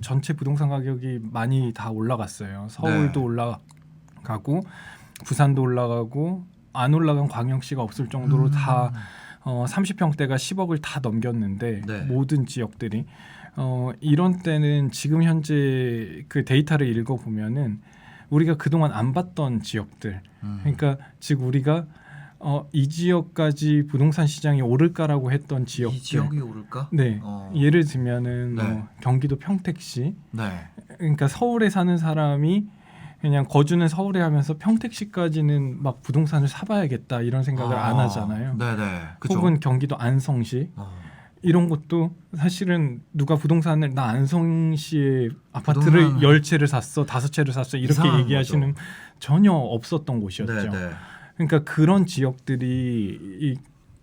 전체 부동산 가격이 많이 다 올라갔어요. 서울도 네. 올라가고 부산도 올라가고 안 올라간 광역시가 없을 정도로 음. 다 어, 30평대가 10억을 다 넘겼는데 네. 모든 지역들이 어, 이런 때는 지금 현재 그 데이터를 읽어 보면은 우리가 그동안 안 봤던 지역들 음. 그러니까 즉 우리가 어, 이 지역까지 부동산 시장이 오를까라고 했던 지역들 이 지역이 오를까? 네 어. 예를 들면은 네. 뭐 경기도 평택시 네. 그러니까 서울에 사는 사람이 그냥 거주는 서울에 하면서 평택시까지는 막 부동산을 사봐야겠다 이런 생각을 아, 안 하잖아요. 네네. 그죠. 혹은 경기도 안성시 어. 이런 것도 사실은 누가 부동산을 나 안성시에 아파트를 열 채를 샀어 다섯 채를 샀어 이렇게 이상한 얘기하시는 전혀 없었던 곳이었죠. 네네. 그러니까 그런 지역들이 이,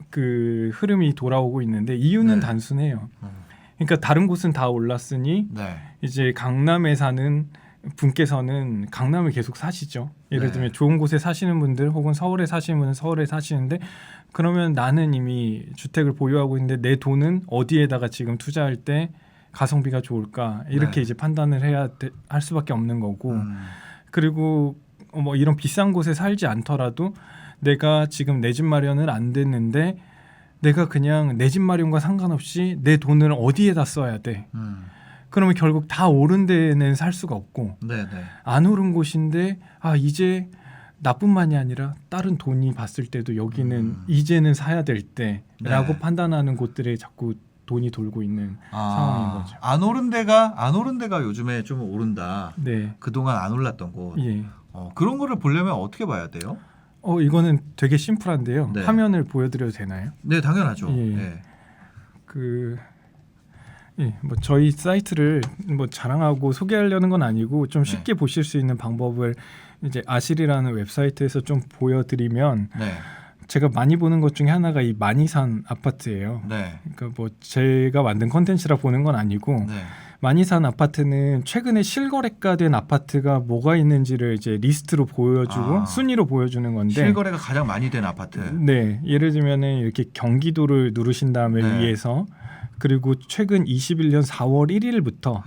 그 흐름이 돌아오고 있는데 이유는 네. 단순해요. 음. 그러니까 다른 곳은 다 올랐으니 네. 이제 강남에 사는 분께서는 강남을 계속 사시죠. 예를 네. 들면 좋은 곳에 사시는 분들 혹은 서울에 사시는 분은 서울에 사시는데 그러면 나는 이미 주택을 보유하고 있는데 내 돈은 어디에다가 지금 투자할 때 가성비가 좋을까 이렇게 네. 이제 판단을 해야 돼- 할 수밖에 없는 거고 음. 그리고 어, 뭐 이런 비싼 곳에 살지 않더라도 내가 지금 내 집 마련을 안 됐는데 내가 그냥 내 집 마련과 상관없이 내 돈을 어디에다 써야 돼. 음. 그러면 결국 다 오른 데는 살 수가 없고 네네. 안 오른 곳인데 아 이제 나뿐만이 아니라 다른 돈이 봤을 때도 여기는 음. 이제는 사야 될 때라고 네. 판단하는 곳들에 자꾸 돈이 돌고 있는 상황인 거죠. 아, 안 오른 데가 안 오른 데가 요즘에 좀 오른다. 네. 그동안 안 올랐던 곳. 예. 어, 그런 거를 보려면 어떻게 봐야 돼요? 어 이거는 되게 심플한데요. 네. 화면을 보여드려도 되나요? 네, 당연하죠. 예. 네. 그 예, 뭐 저희 사이트를 뭐 자랑하고 소개하려는 건 아니고 좀 네. 쉽게 보실 수 있는 방법을 이제 아실이라는 웹사이트에서 좀 보여드리면 네. 제가 많이 보는 것 중에 하나가 이 마니산 아파트예요. 네. 그러니까 뭐 제가 만든 컨텐츠라 보는 건 아니고 네. 마니산 아파트는 최근에 실거래가 된 아파트가 뭐가 있는지를 이제 리스트로 보여주고 아. 순위로 보여주는 건데 실거래가 가장 많이 된 아파트. 네, 예를 들면은 이렇게 경기도를 누르신 다음에 네. 위에서 그리고 최근 21년 4월 1일부터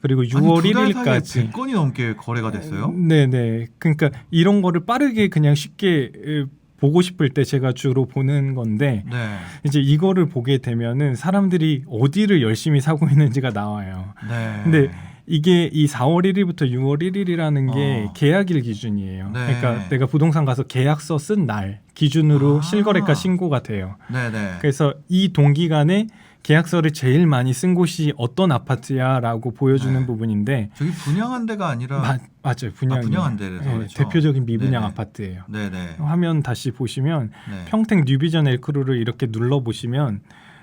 그리고 6월 아니, 두달 사이에 1일까지 100건이 넘게 거래가 됐어요? 네, 네. 그러니까 이런 거를 빠르게 그냥 쉽게 에, 보고 싶을 때 제가 주로 보는 건데 네. 이제 이거를 보게 되면은 사람들이 어디를 열심히 사고 있는지가 나와요. 네. 근데 이게 이 4월 1일부터 6월 1일이라는 게 어. 계약일 기준이에요. 네. 그러니까 내가 부동산 가서 계약서 쓴 날 기준으로 아. 실거래가 신고가 돼요. 네, 네. 그래서 이 동기간에 계약서를 제일 많이 쓴 곳이 어떤 아파트야라고 보여주는 네. 부분인데 저기 분양한 데가 아니라 마- 맞아요 분양 아, 분양한 데라서 네, 그렇죠. 대표적인 미분양 네네. 아파트예요. 네, 네. 화면 다시 보시면 네. 평택 뉴비전 엘크루를 이렇게 눌러 보시면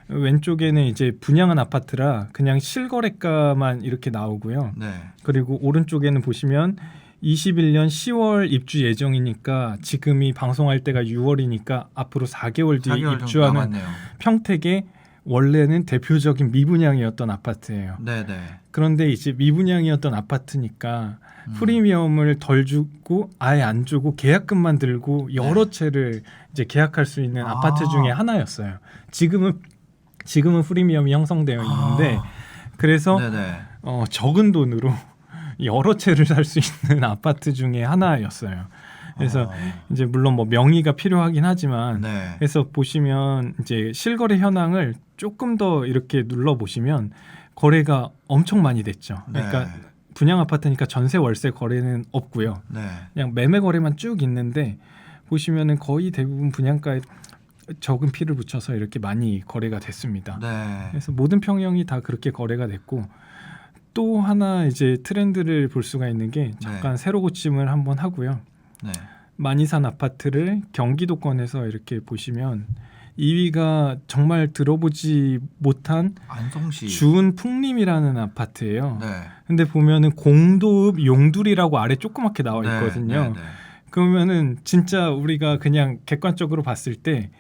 왼쪽에는 이제 분양한 아파트라 그냥 실거래가만 이렇게 나오고요. 네. 그리고 오른쪽에는 보시면 21년 10월 입주 예정이니까 지금이 방송할 때가 6월이니까 앞으로 4개월 뒤에 4개월 정도 입주하는. 평택의 원래는 대표적인 미분양이었던 아파트예요. 네, 네. 그런데 이제 미분양이었던 아파트니까 음. 프리미엄을 덜 주고 아예 안 주고 계약금만 들고 여러 채를 이제 계약할 수 있는 네. 아. 아. 파트 중에 하나였어요. 지금은 지금은 프리미엄이 형성되어 있는데 아. 그래서 네, 네. 어, 적은 돈으로 여러 채를 살 수 있는 아파트 중에 하나였어요. 그래서 아, 이제 물론 뭐 명의가 필요하긴 하지만 네. 그래서 보시면 이제 실거래 현황을 조금 더 이렇게 눌러 보시면 거래가 엄청 많이 됐죠. 그러니까 네. 분양 아파트니까 전세 월세 거래는 없고요. 네. 그냥 매매 거래만 쭉 있는데 보시면은 거의 대부분 분양가에 적은 피를 붙여서 이렇게 많이 거래가 됐습니다. 네. 그래서 모든 평형이 다 그렇게 거래가 됐고 또 하나 이제 트렌드를 볼 수가 있는 게 잠깐 새로 고침을 한번 하고요. 네. 마니산 아파트를 경기도권에서 이렇게 보시면 2위가 정말 들어보지 못한 안성시. 주은 풍림이라는 아파트예요. 네. 근데 보면은 공도읍 용두리라고 아래 조그맣게 나와 네, 있거든요. 네, 네. 그러면은 진짜 우리가 그냥 객관적으로 봤을 때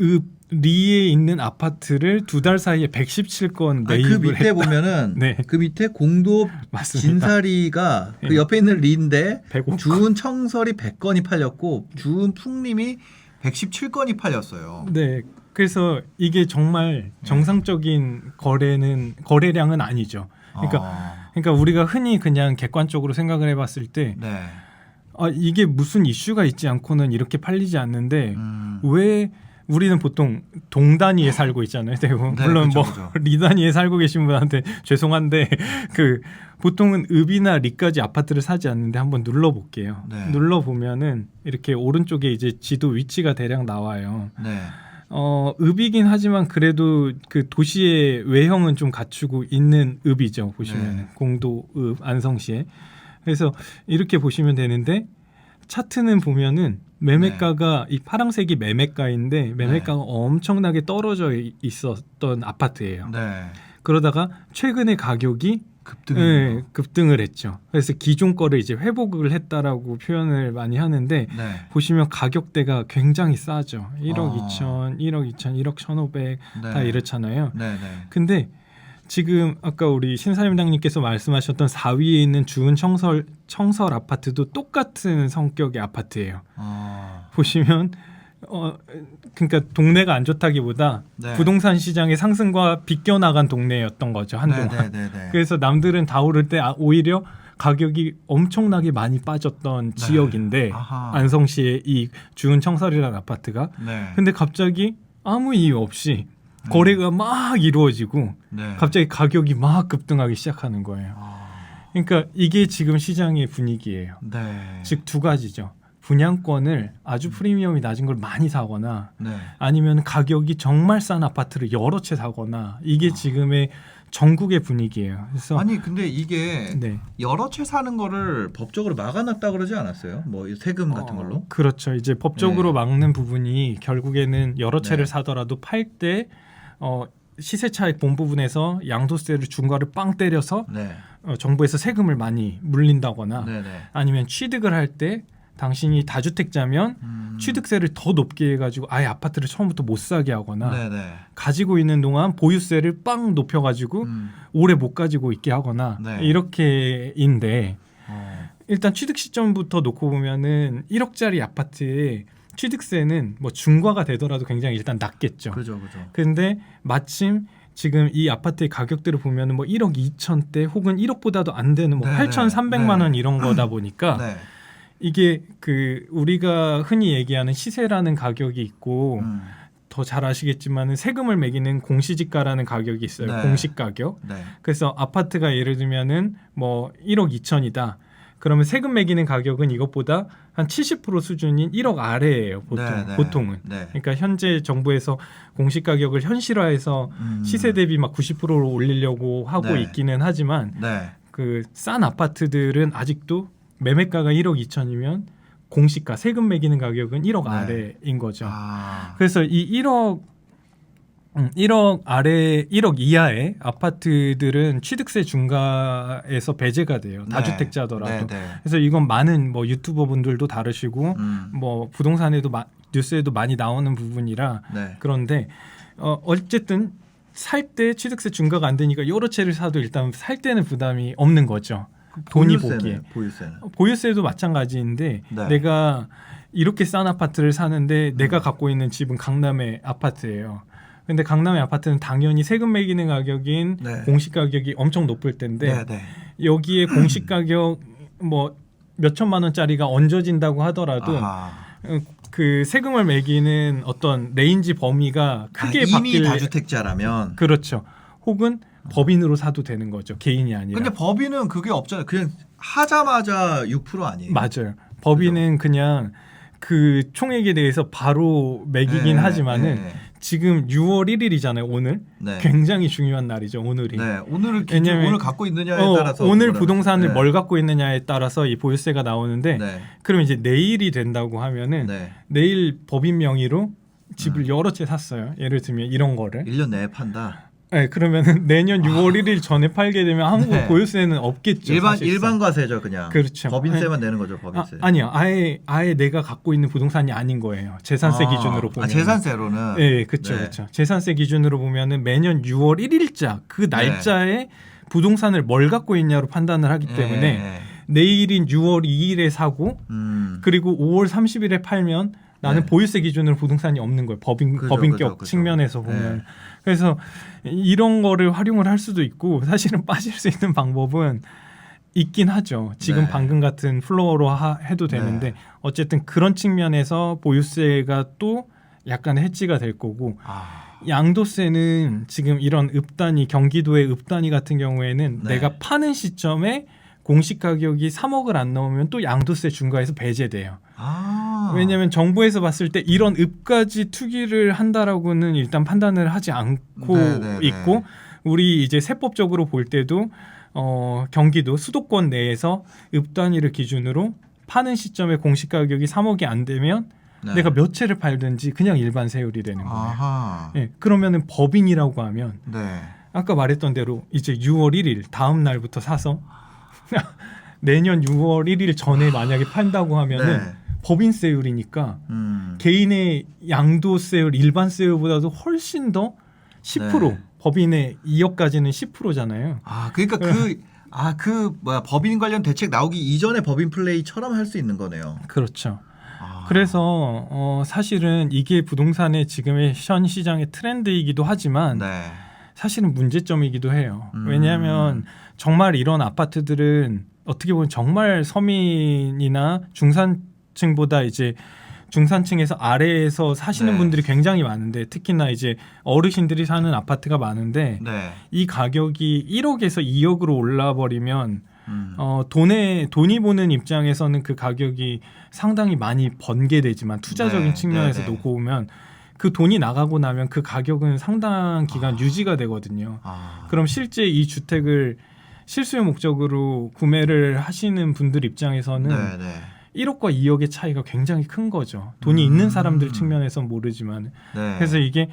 읍, 리에 있는 아파트를 두 달 사이에 117건 아니, 매입을 그 밑에 했다. 보면은 네. 그 밑에 공도. 진사리가 그 네. 옆에 있는 리인데 105건. 주은 청설이 100건이 팔렸고 주은 풍림이 117건이 팔렸어요. 네. 그래서 이게 정말 정상적인 거래는 거래량은 아니죠. 그러니까 아, 그러니까 우리가 흔히 그냥 객관적으로 생각을 해 봤을 때 네. 아, 이게 무슨 이슈가 있지 않고는 이렇게 팔리지 않는데 음. 왜 우리는 보통 동 단위에 살고 있잖아요. 대부분 네, 물론 그쵸, 뭐 그쵸. 리 단위에 살고 계신 분한테 죄송한데 그 보통은 읍이나 리까지 아파트를 사지 않는데 한번 눌러 볼게요. 네. 눌러 보면은 이렇게 오른쪽에 이제 지도 위치가 대략 나와요. 네. 어, 읍이긴 하지만 그래도 그 도시의 외형은 좀 갖추고 있는 읍이죠. 보시면 네. 공도 읍 안성시에. 그래서 이렇게 보시면 되는데 차트는 보면은 매매가가 이 파란색이 매매가인데 매매가가 엄청나게 떨어져 이- 있었던 아파트예요. 네. 그러다가 최근에 가격이 급등. 예, 급등을 했죠. 그래서 기존 거를 이제 회복을 했다라고 표현을 많이 하는데 네. 보시면 가격대가 굉장히 싸죠. 1억 아. 2천, 1억 2천, 1억 1,500 네. 다 이렇잖아요. 네, 네. 근데 지금 아까 우리 신사임당님께서 말씀하셨던 4위에 있는 주은 청설 청설 아파트도 똑같은 성격의 아파트예요. 아. 보시면 어 그러니까 동네가 안 좋다기보다 네. 부동산 시장의 상승과 비껴나간 동네였던 거죠 한동안. 네, 네, 네, 네. 그래서 남들은 다 오를 때 아, 오히려 가격이 엄청나게 많이 빠졌던 네. 지역인데 아하. 안성시의 이 주은 청설이라는 아파트가 네. 근데 갑자기 아무 이유 없이 거래가 막 이루어지고 네. 갑자기 가격이 막 급등하기 시작하는 거예요. 아. 그러니까 이게 지금 시장의 분위기예요. 네. 즉두 가지죠. 분양권을 아주 프리미엄이 낮은 걸 많이 사거나 네. 아니면 가격이 정말 싼 아파트를 여러 채 사거나 이게 지금의 전국의 분위기예요. 그래서 아니 근데 이게 네. 여러 채 사는 거를 법적으로 막아놨다 그러지 않았어요? 뭐 세금 같은 어, 걸로? 그렇죠. 이제 법적으로 네. 막는 부분이 결국에는 여러 채를 네. 사더라도 팔 때 어, 시세 차익 본 부분에서 양도세를 중과를 빵 때려서 네. 어, 정부에서 세금을 많이 물린다거나 네, 네. 아니면 취득을 할 때 당신이 다주택자면 음. 취득세를 더 높게 해가지고 아예 아파트를 처음부터 못 사게 하거나 네, 네. 가지고 있는 동안 보유세를 빵 높여가지고 음. 오래 못 가지고 있게 하거나 네. 이렇게인데 어. 일단 취득 시점부터 놓고 보면은 1억짜리 아파트에 취득세는 뭐 중과가 되더라도 굉장히 일단 낮겠죠. 그죠, 그죠. 근데 마침 지금 이 아파트의 가격들을 보면은 뭐 1억 2천대 혹은 1억보다도 안 되는 뭐 네, 8,300만 네. 원 이런 거다 보니까 네. 이게 그 우리가 흔히 얘기하는 시세라는 가격이 있고 음. 더잘 아시겠지만은 세금을 매기는 공시지가라는 가격이 있어요. 네. 공시 가격. 네. 그래서 아파트가 예를 들면은 뭐 1억 2천이다. 그러면 세금 매기는 가격은 이것보다 한 70% 수준인 1억 아래예요. 보통 네, 네. 보통은. 네. 그러니까 현재 정부에서 공시 가격을 현실화해서 음. 시세 대비 막 90%로 올리려고 하고 네. 있기는 하지만 네. 그싼 아파트들은 아직도 매매가가 1억 2천이면 공시가 세금 매기는 가격은 1억 네. 아래인 거죠. 아. 그래서 이 1억 음, 1억 아래 1억 이하의 아파트들은 취득세 중과에서 배제가 돼요. 다주택자더라도. 네, 네. 그래서 이건 많은 뭐 유튜버 분들도 다루시고 음. 뭐 부동산에도 마- 뉴스에도 많이 나오는 부분이라 네. 그런데 어 어쨌든 살 때 취득세 중과가 안 되니까 여러 채를 사도 일단 살 때는 부담이 없는 거죠. 돈이 보유세는, 보기에. 보유세는. 어, 보유세도 마찬가지인데 네. 내가 이렇게 싼 아파트를 사는데 내가 음. 갖고 있는 집은 강남의 아파트예요. 근데 강남의 아파트는 당연히 세금 매기는 가격인 네. 공시 가격이 엄청 높을 텐데 네, 네. 여기에 공시 가격 뭐 몇천만 원짜리가 얹어진다고 하더라도 아하. 어, 그 세금을 매기는 어떤 레인지 범위가 크게 아, 이미 바뀔 다주택자라면 그렇죠. 혹은 법인으로 사도 되는 거죠. 개인이 아니라. 근데 법인은 그게 없잖아요. 그냥 하자마자 6% 아니에요. 맞아요. 법인은 그냥 그 총액에 대해서 바로 매기긴 네, 하지만은 네, 지금 6월 1일이잖아요. 오늘 네. 굉장히 중요한 날이죠. 오늘이. 네. 오늘을 기준 오늘 갖고 있느냐에 어, 따라서 오늘 부동산을 네. 뭘 갖고 있느냐에 따라서 이 보유세가 나오는데 네. 그럼 이제 내일이 된다고 하면은 네. 내일 법인 명의로 집을 음. 여러 채 샀어요. 예를 들면 이런 거를. 1년 내에 판다. 네, 그러면은 내년 6월 1일 전에 팔게 되면 한국 네. 보유세는 없겠죠. 일반 사실상. 일반 과세죠, 그냥. 그렇죠. 법인세만 내는 거죠, 아, 법인세. 아 니요. 아예 아예 내가 갖고 있는 부동산이 아닌 거예요. 재산세 아, 기준으로 보면. 아, 재산세로는. 네, 그렇죠, 네. 그렇죠. 재산세 기준으로 보면은 매년 6월 1일자 그 네. 날짜에 부동산을 뭘 갖고 있냐로 판단을 하기 때문에 네. 내일인 6월 2일에 사고 음. 그리고 5월 30일에 팔면 나는 네. 보유세 기준으로 부동산이 없는 거예요. 법인 그죠, 법인격 그죠, 그죠. 측면에서 보면. 네. 그래서 이런 거를 활용을 할 수도 있고 사실은 빠질 수 있는 방법은 있긴 하죠. 지금 네. 방금 같은 플로어로 하- 해도 되는데 네. 어쨌든 그런 측면에서 보유세가 또 약간 해지가 될 거고 아, 양도세는 지금 이런 읍단위 경기도의 읍단위 같은 경우에는 네. 내가 파는 시점에 공시 가격이 3억을 안 넘으면 또 양도세 중과해서 배제돼요. 아. 왜냐하면 정부에서 봤을 때 이런 읍까지 투기를 한다라고는 일단 판단을 하지 않고 네, 네, 네. 있고 우리 이제 세법적으로 볼 때도 어, 경기도 수도권 내에서 읍 단위를 기준으로 파는 시점에 공시 가격이 3억이 안 되면 네. 내가 몇 채를 팔든지 그냥 일반 세율이 되는 거예요. 예, 그러면은 법인이라고 하면 네. 아까 말했던 대로 이제 6월 1일 다음 날부터 사서 내년 6월 1일 전에 만약에 판다고 하면은 네. 법인세율이니까 음. 개인의 양도세율 일반세율보다도 훨씬 더 10% 네. 법인의 2억까지는 10%잖아요. 아, 그러니까 그 아, 그 뭐야, 법인 관련 대책 나오기 이전에 법인 플레이처럼 할 수 있는 거네요. 그렇죠. 아. 그래서 어, 사실은 이게 부동산의 지금의 현 시장의 트렌드이기도 하지만 네. 사실은 문제점이기도 해요. 음. 왜냐하면 정말 이런 아파트들은 어떻게 보면 정말 서민이나 중산 층보다 이제 중산층에서 아래에서 사시는 네. 분들이 굉장히 많은데 특히나 이제 어르신들이 사는 아파트가 많은데 네. 이 가격이 1억에서 2억으로 올라 버리면 음. 어 돈에 돈이 보는 입장에서는 그 가격이 상당히 많이 번게 되지만 투자적인 네, 측면에서 네, 네. 놓고 보면 그 돈이 나가고 나면 그 가격은 상당 기간 유지가 되거든요. 아. 그럼 실제 이 주택을 실수요 목적으로 구매를 하시는 분들 입장에서는 네, 네. 1억과 2억의 차이가 굉장히 큰 거죠. 돈이 음. 있는 사람들 측면에선 모르지만 네. 그래서 이게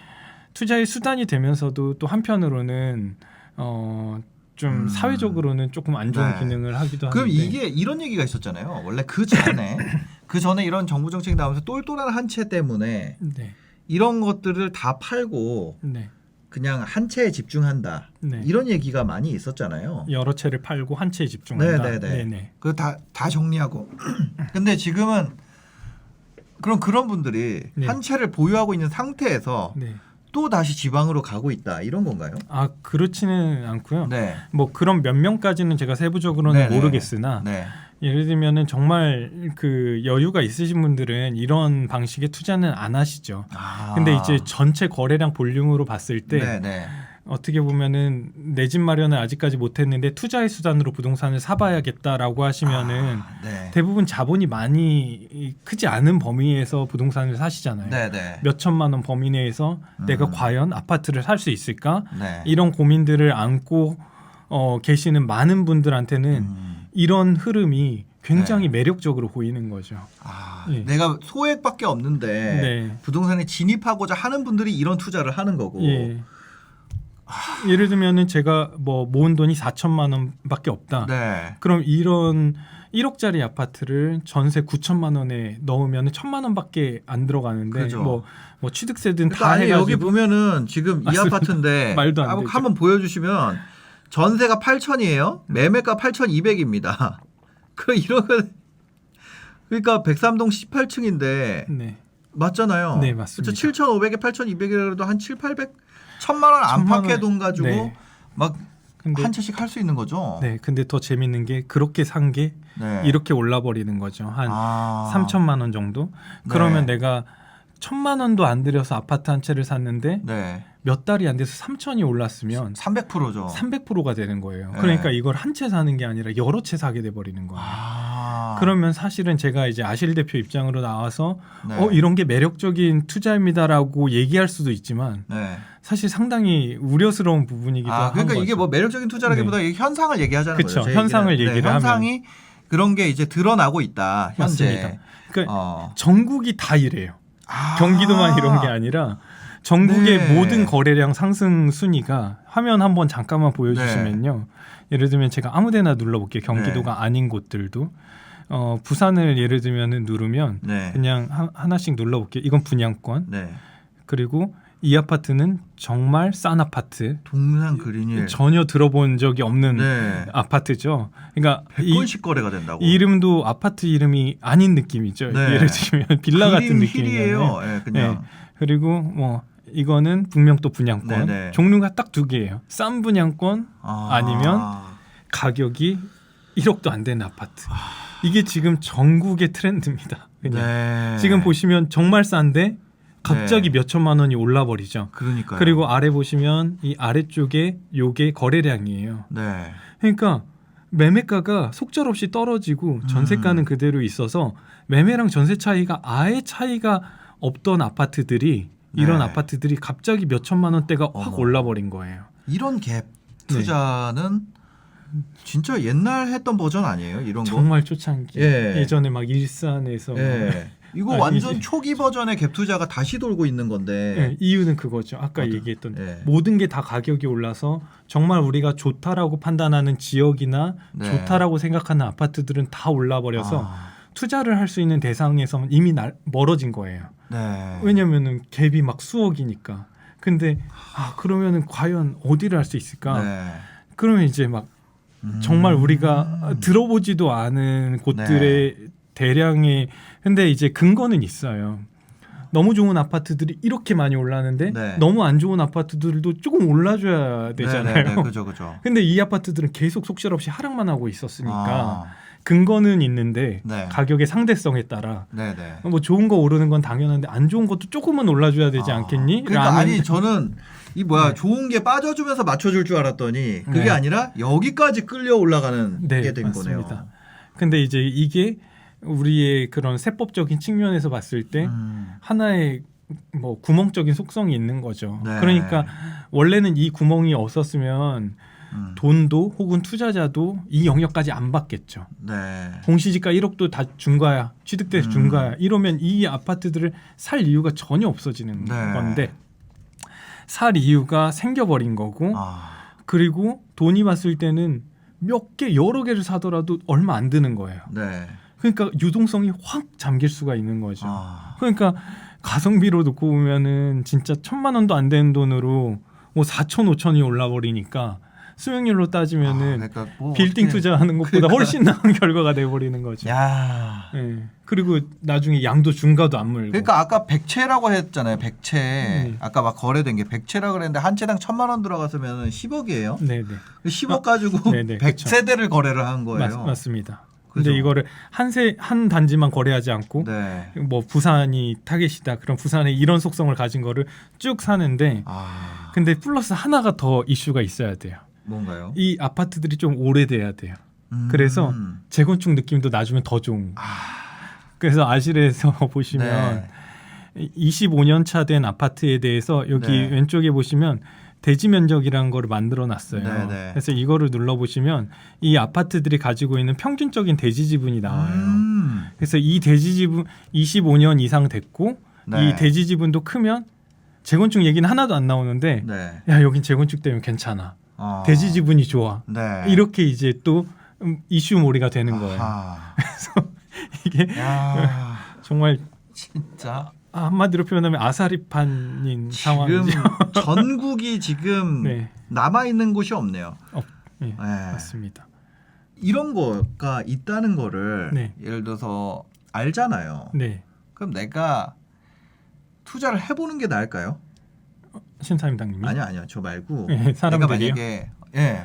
투자의 수단이 되면서도 또 한편으로는 어 좀 음. 사회적으로는 조금 안 좋은 네. 기능을 하기도 그럼 하는데 이게 이런 얘기가 있었잖아요. 원래 그 전에 그 전에 이런 정부 정책이 나오면서 똘똘한 한 채 때문에 네, 이런 것들을 다 팔고 네, 그냥 한 채에 집중한다. 네. 이런 얘기가 많이 있었잖아요. 여러 채를 팔고 한 채에 집중한다. 네, 네, 네. 네. 그다 다 정리하고. 근데 지금은 그럼 그런 분들이 네. 한 채를 보유하고 있는 상태에서 네. 또 다시 지방으로 가고 있다 이런 건가요? 아 그렇지는 않고요. 네. 뭐 그런 몇 명까지는 제가 세부적으로는 네, 네. 모르겠으나 네. 예를 들면은 정말 그 여유가 있으신 분들은 이런 방식의 투자는 안 하시죠. 아. 근데 이제 전체 거래량 볼륨으로 봤을 때 네, 네. 어떻게 보면은 내 집 마련을 아직까지 못했는데 투자의 수단으로 부동산을 사봐야겠다라고 하시면은 아, 네. 대부분 자본이 많이 크지 않은 범위에서 부동산을 사시잖아요. 네, 네. 몇 천만 원 범위 내에서 내가 음. 과연 아파트를 살 수 있을까? 네. 이런 고민들을 안고 어, 계시는 많은 분들한테는 음. 이런 흐름이 굉장히 네. 매력적으로 보이는 거죠. 아, 예. 내가 소액밖에 없는데 네. 부동산에 진입하고자 하는 분들이 이런 투자를 하는 거고. 예. 예를 들면은 제가 뭐 모은 돈이 4천만 원밖에 없다. 네. 그럼 이런 1억짜리 아파트를 전세 9천만 원에 넣으면 천만 원밖에 안 들어가는데 그죠. 뭐, 뭐 취득세든 그러니까 다 아니 해가지고 여기 보면은 지금 이 맞습니다. 아파트인데 말도 안 한번. 한번 보여주시면 전세가 8천이에요. 매매가 8,200입니다. 그 이런 거 그러니까 백삼동 18층인데 네. 맞잖아요. 네, 맞습니다. 7,500에 8,200이라도 한 7, 800 천만 원 천만 원. 안팎의 돈 가지고 네. 막한 근데 채씩 할 수 있는 거죠. 네, 근데 더 재밌는 게 그렇게 산게 네. 이렇게 올라 버리는 거죠. 한 아. 3천만 원 정도. 그러면 네. 내가 천만 원도 안 들여서 아파트 한 채를 샀는데 네. 몇 달이 안 돼서 3천이 올랐으면 300%죠. 300%가 되는 거예요. 네. 그러니까 이걸 한 채 사는 게 아니라 여러 채 사게 돼 버리는 거예요. 아. 그러면 사실은 제가 이제 아실 대표 입장으로 나와서 네. 어 이런 게 매력적인 투자입니다라고 얘기할 수도 있지만 네. 사실 상당히 우려스러운 부분이기도 아, 한 그러니까. 이게 뭐 매력적인 투자라기보다 이게 현상을 얘기하자는 그쵸, 거죠. 제 현상을 얘기는. 얘기를 현상이 그런 게 이제 드러나고 있다. 현재. 맞습니다. 그러니까 어. 전국이 다 이래요. 아. 경기도만 이런 게 아니라 전국의 네. 모든 거래량 상승 순위가 화면 한번 잠깐만 보여주시면요. 예를 들면 제가 아무데나 눌러볼게요. 경기도가 네. 아닌 곳들도 어, 부산을 예를 들면 누르면 네. 그냥 하, 하나씩 눌러볼게요. 이건 분양권 네. 그리고 이 아파트는 정말 싼 아파트. 동산 그린일. 전혀 들어본 적이 없는 네. 아파트죠. 그러니까 이 100건씩 거래가 된다고. 이름도 아파트 이름이 아닌 느낌이죠. 네. 예를 들면 빌라 같은 느낌이에요. 예, 그냥. 네. 그리고 뭐 이거는 분명 또 분양권 네네. 종류가 딱 두 개예요. 싼 분양권 아. 아니면 가격이 1억도 안 되는 아파트. 이게 지금 전국의 트렌드입니다. 그냥 네. 지금 보시면 정말 싼데 갑자기 네. 몇 천만 원이 올라 버리죠. 그러니까요. 그리고 아래 보시면 이 아래쪽에 요게 거래량이에요. 네. 그러니까 매매가가 속절없이 떨어지고 전세가는 음. 그대로 있어서 매매랑 전세 차이가 아예 차이가 없던 아파트들이 이런 네. 아파트들이 갑자기 몇 천만 원대가 확 어머. 올라 버린 거예요. 이런 갭 네. 투자는 진짜 옛날 했던 버전 아니에요? 이런 거? 정말 초창기 예. 예전에 막 일산에서 막 예. 이거 아, 완전 이제- 초기 버전의 갭 투자가 다시 돌고 있는 건데. 예, 이유는 그거죠. 아까 맞아. 얘기했던 예. 모든 게 다 가격이 올라서 정말 우리가 좋다라고 판단하는 지역이나 네. 좋다라고 생각하는 아파트들은 다 올라 버려서 아, 투자를 할 수 있는 대상에서 이미 날, 멀어진 거예요. 네. 왜냐면은 갭이 막 수억이니까. 근데 아 그러면은 과연 어디를 할 수 있을까? 네. 그러면 이제 막 음. 정말 우리가 들어보지도 않은 곳들의 네. 대량의 근데 이제 근거는 있어요. 너무 좋은 아파트들이 이렇게 많이 올라는데 네. 너무 안 좋은 아파트들도 조금 올라줘야 되잖아요. 네, 네, 네. 그죠, 그죠. 근데 이 아파트들은 계속 속절없이 하락만 하고 있었으니까 아, 근거는 있는데 네. 가격의 상대성에 따라 네, 네. 뭐 좋은 거 오르는 건 당연한데 안 좋은 것도 조금은 올라줘야 되지 아, 않겠니? 그러니까 아니 저는 이 뭐야 네. 좋은 게 빠져주면서 맞춰줄 줄 알았더니 그게 네. 아니라 여기까지 끌려 올라가는 네, 게된 맞습니다. 거네요. 근데 이제 이게 우리의 그런 세법적인 측면에서 봤을 때 음, 하나의 뭐 구멍적인 속성이 있는 거죠. 네. 그러니까 원래는 이 구멍이 없었으면 음, 돈도 혹은 투자자도 이 영역까지 안 받겠죠. 네. 공시지가 1억도 다. 취득돼서 준 음. 거야. 이러면 이 아파트들을 살 이유가 전혀 없어지는 네. 건데 살 이유가 생겨버린 거고 아, 그리고 돈이 봤을 때는 몇 개 여러 개를 사더라도 얼마 안 드는 거예요. 네. 그러니까 유동성이 확 잠길 수가 있는 거죠. 아, 그러니까 가성비로 놓고 보면은 진짜 천만 원도 안 되는 돈으로 뭐 4천 5천이 올라 버리니까 수익률로 따지면은 아, 그러니까 뭐 빌딩 어떻게- 투자하는 것보다 그러니까. 훨씬 나은 결과가 돼 버리는 거죠. 야. 예. 그리고 나중에 양도 중가도 안 물고. 그러니까 아까 백채라고 했잖아요. 백채. 네. 아까 막 거래된 게 백채라 그랬는데 한 채당 천만 원 들어갔으면 10억이에요. 네네 10억 가지고 네네, 백 그쵸. 100세대를 거래를 한 거예요. 맞, 맞습니다. 그죠? 근데 이거를 한세 한 단지만 거래하지 않고 네. 뭐 부산이 타겟이다 그런 부산에 이런 속성을 가진 거를 쭉 사는데 아. 근데 플러스 하나가 더 이슈가 있어야 돼요. 뭔가요? 이 아파트들이 좀 오래돼야 돼요. 음. 그래서 재건축 느낌도 나주면 더 좋은. 거. 아. 그래서 아실에서 보시면 네. 25년 차 된 아파트에 대해서 여기 네. 왼쪽에 보시면 대지 면적이라는 거를 만들어 놨어요. 네, 네. 그래서 이거를 눌러 보시면 이 아파트들이 가지고 있는 평균적인 대지 지분이 나와요. 음. 그래서 이 대지 지분 25년 이상 됐고 네. 이 대지 지분도 크면 재건축 얘기는 하나도 안 나오는데 네. 야 여긴 재건축 되면 괜찮아. 아. 대지 지분이 좋아. 네. 이렇게 이제 또 음, 이슈몰이가 되는 거예요. 아하. 이게 야. 정말 진짜 한마디로 표현하면 아사리판인 지금 상황이죠. 전국이 지금 네, 남아 있는 곳이 없네요. 네, 네. 맞습니다. 이런 거가 있다는 거를 네. 예를 들어서 알잖아요. 네, 그럼 내가 투자를 해보는 게 나을까요? 신사임당님이. 아니요, 아니요, 저 말고 네, 내가 사람들이요. 만약에 예,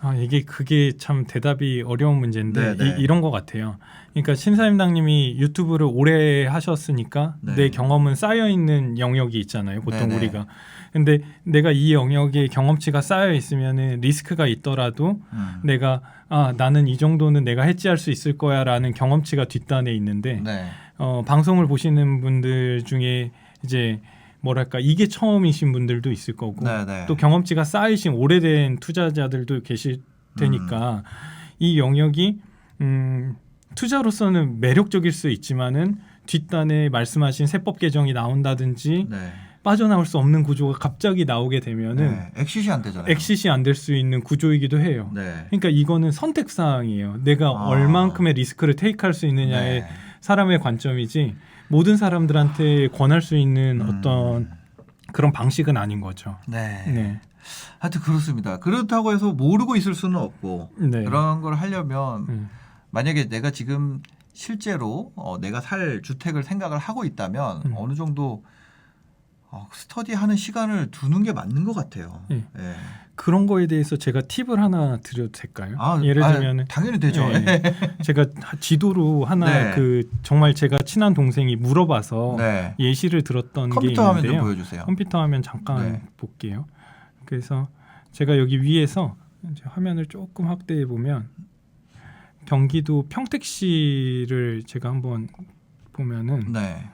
아 이게 그게 참 대답이 어려운 문제인데 네, 네. 이, 런것 같아요. 그러니까 신사임당님이 유튜브를 오래 하셨으니까 네. 내 경험은 쌓여 있는 영역이 있잖아요. 보통 네, 네. 우리가. 근데 내가 이 영역에 경험치가 쌓여 있으면은 리스크가 있더라도 음. 내가 아 나는 이 정도는 내가 해지할 수 있을 거야라는 경험치가 뒷단에 있는데 네, 어, 방송을 보시는 분들 중에 이제 뭐랄까 이게 처음이신 분들도 있을 거고 네, 네. 또 경험치가 쌓이신 오래된 투자자들도 계실 테니까 이 영역이 음, 투자로서는 매력적일 수 있지만은 뒷단에 말씀하신 세법 개정이 나온다든지 네, 빠져나올 수 없는 구조가 갑자기 나오게 되면은 네. 엑시시 안 되잖아요. 엑시시 안 될 수 있는 구조이기도 해요. 네, 그러니까 이거는 선택 사항이에요. 내가 아. 얼만큼의 리스크를 테이크할 수 있느냐의 네. 사람의 관점이지 모든 사람들한테 권할 수 있는 음. 어떤 그런 방식은 아닌 거죠. 네. 네. 하여튼 그렇습니다. 그렇다고 해서 모르고 있을 수는 없고 네. 그런 걸 하려면 음. 만약에 내가 지금 실제로 어, 내가 살 주택을 생각을 하고 있다면 음. 어느 정도 어, 스터디하는 시간을 두는 게 맞는 것 같아요. 예. 예. 그런 거에 대해서 제가 팁을 하나 드려도 될까요? 아, 예를 아, 들면은 당연히 되죠. 예. 제가 지도로 하나 네. 그 정말 제가 친한 동생이 물어봐서 네. 예시를 들었던 게 컴퓨터 화면 좀 있는데요. 보여주세요. 컴퓨터 화면 잠깐 네. 볼게요. 그래서 제가 여기 위에서 화면을 조금 확대해 보면 경기도 평택시를 제가 한번 보면은 네.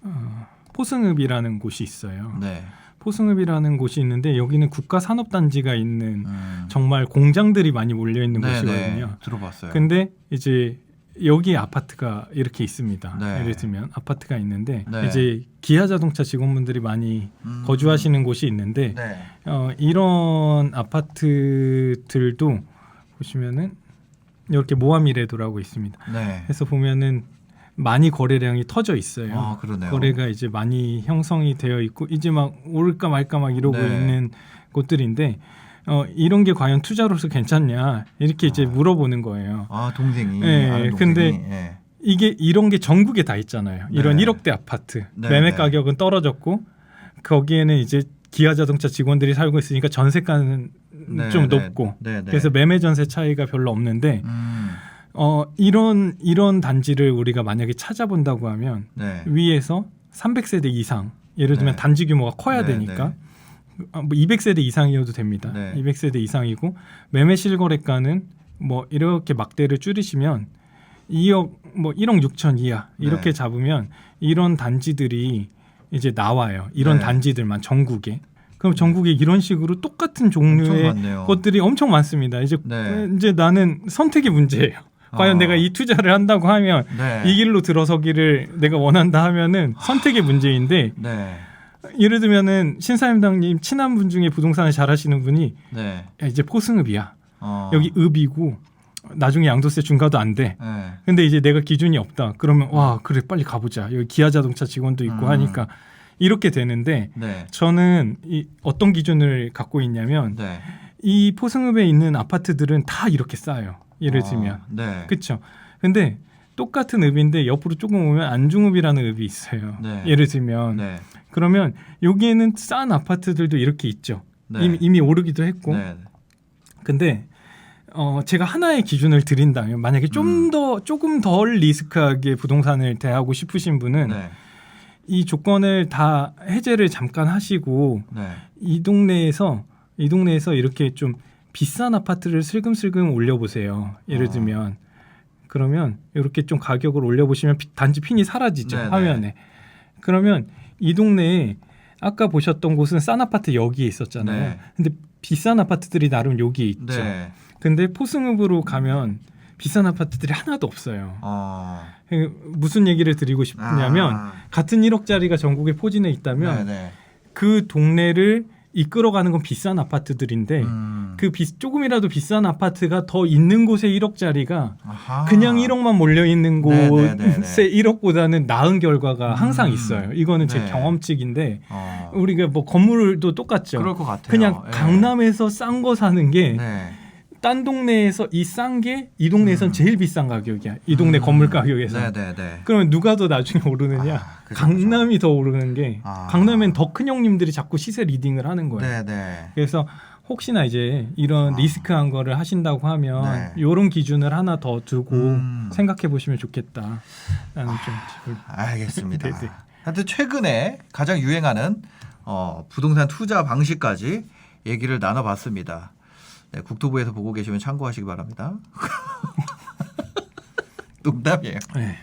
어, 포승읍이라는 곳이 있어요. 네. 포승읍이라는 곳이 있는데 여기는 국가 산업 단지가 있는 음. 정말 공장들이 많이 몰려 있는 네, 곳이거든요. 네. 들어봤어요. 근데 이제 여기 아파트가 이렇게 있습니다. 네. 예를 들면 아파트가 있는데 네. 이제 기아 자동차 직원분들이 많이 음. 거주하시는 곳이 있는데 네. 어, 이런 아파트들도 보시면은 이렇게 모함이래도라고 있습니다. 네. 그래서 보면은 많이 거래량이 터져 있어요. 아. 거래가 이제 많이 형성이 되어 있고 이제 막 오를까 말까 막 이러고 네. 있는 곳들인데 어, 이런 게 과연 투자로서 괜찮냐 이렇게 이제 아. 물어보는 거예요. 아 동생이. 동생이. 근데 예. 이게 이런 게 전국에 다 있잖아요. 이런 네. 1억대 아파트 네, 매매 네. 가격은 떨어졌고 거기에는 이제 기아 자동차 직원들이 살고 있으니까 전세가는 네, 좀 네. 높고 네, 네. 그래서 매매 전세 차이가 별로 없는데 음. 어 이런 이런 단지를 우리가 만약에 찾아본다고 하면 네. 위에서 300세대 이상 예를 들면 네. 단지 규모가 커야 네, 되니까 아, 뭐 200세대 이상이어도 됩니다. 네. 200세대 이상이고 매매 실거래가는 뭐 이렇게 막대를 줄이시면 2억 뭐 1억 6천 이하 이렇게 네. 잡으면 이런 단지들이 이제 나와요. 이런 네. 단지들만 전국에. 그럼 전국에 이런 식으로 똑같은 엄청 종류의 많네요. 것들이 엄청 많습니다. 이제 네. 이제 나는 선택의 문제예요. 과연 아. 내가 이 투자를 한다고 하면 네. 이 길로 들어서기를 내가 원한다 하면은 선택의 문제인데 네. 예를 들면은 신사임당님 친한 분 중에 부동산을 잘하시는 분이 네. 야, 이제 포승읍이야 어. 여기 읍이고 나중에 양도세 중과도 안 돼. 네. 근데 이제 내가 기준이 없다. 그러면 와 그래 빨리 가보자. 여기 기아자동차 직원도 있고 음. 하니까 이렇게 되는데 네. 저는 이 어떤 기준을 갖고 있냐면 네. 이 포승읍에 있는 아파트들은 다 이렇게 싸요. 예를 어, 들면 네. 그렇죠. 근데 똑같은 읍인데 옆으로 조금 오면 안중읍이라는 읍이 있어요. 네. 예를 들면 네. 그러면 여기에는 싼 아파트들도 이렇게 있죠. 네. 이미, 이미 오르기도 했고. 네. 근데 어 제가 하나의 기준을 드린다면 만약에 좀 음. 더 조금 덜 리스크하게 부동산을 대하고 싶으신 분은 네. 이 조건을 다 해제를 잠깐 하시고 네. 이 동네에서 이 동네에서 이렇게 좀 비싼 아파트를 슬금슬금 올려보세요. 예를 어. 들면 그러면 이렇게 좀 가격을 올려보시면 피- 단지 핀이 사라지죠 네네. 화면에. 그러면 이 동네에 아까 보셨던 곳은 싼 아파트 여기에 있었잖아요. 네. 근데 비싼 아파트들이 나름 여기에 있죠. 네. 근데 포승읍으로 가면 비싼 아파트들이 하나도 없어요. 어. 그 무슨 얘기를 드리고 싶냐면 아. 같은 1억짜리가 전국에 포진해 있다면 네, 네. 그 동네를 이끌어가는 건 비싼 아파트들인데 음. 그 비, 조금이라도 비싼 아파트가 더 있는 곳에 1억짜리가 아하. 그냥 1억만 몰려 있는 네, 곳에 네, 네, 네. 1억보다는 나은 결과가 항상 음. 있어요. 이거는 제 네. 경험칙인데 어. 우리가 뭐 건물도 똑같죠. 그럴 것 같아요. 그냥 예. 강남에서 싼 거 사는 게 딴 네. 동네에서 이 싼 게 이 동네에선 음. 제일 비싼 가격이야. 이 동네 건물 가격에서. 네, 네, 네. 그러면 누가 더 나중에 오르느냐? 아, 그죠, 강남이 더 오르는 게 아. 강남엔 더 큰 형님들이 자꾸 시세 리딩을 하는 거예요. 네, 네. 그래서 혹시나 이제 이런 아. 리스크한 거를 하신다고 하면 네. 이런 기준을 하나 더 두고 음. 생각해 보시면 좋겠다 라는 좀 팁을 알겠습니다. 네, 네. 하여튼 최근에 가장 유행하는 어, 부동산 투자 방식까지 얘기를 나눠봤습니다. 네, 국토부에서 보고 계시면 참고하시기 바랍니다. 농담이에요. 네.